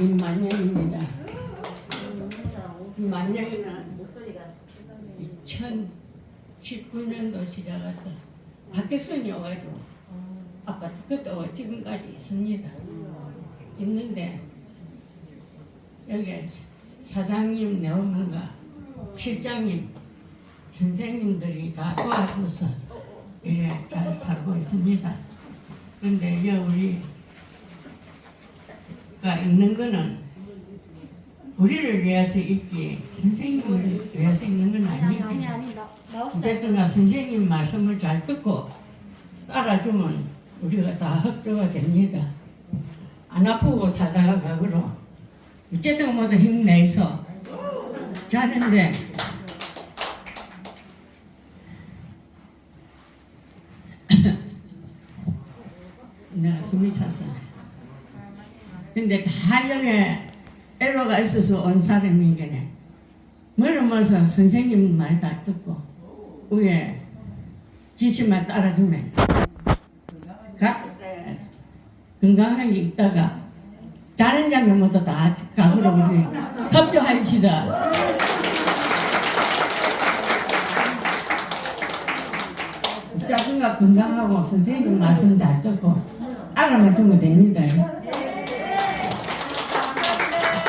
김만영입니다. 김만영이는 목소리가 2019년도 시작해서 박혜선이 와가지고 아파트 그때 지금까지 있습니다. 있는데 여기 사장님, 내원가 실장님, 선생님들이 다 도와줘서 이래 잘 살고 있습니다. 근데 여기 우리 가 있는 거는 우리를 위해서 있지 선생님을 위해서 있는 건 아니 아니에요. 아니 나 나왔다. 어쨌든 선생님 말씀을 잘 듣고 따라주면 우리가 다 협조가 됩니다. 안 아프고 살다가 가그로 어쨌든 모두 힘내서 자는데 내가 숨이 찼어. 근데 다 여기 애로가 있어서 온 사람인 게네. 멀어면서 선생님 말 다 듣고 위에 지시만 따라주면 가, 건강하게 있다가 자는 자면 모두 다 가그로 우리 협조합시다. 자기가 건강하고 선생님 말씀 잘 듣고 알아만 두면 됩니다.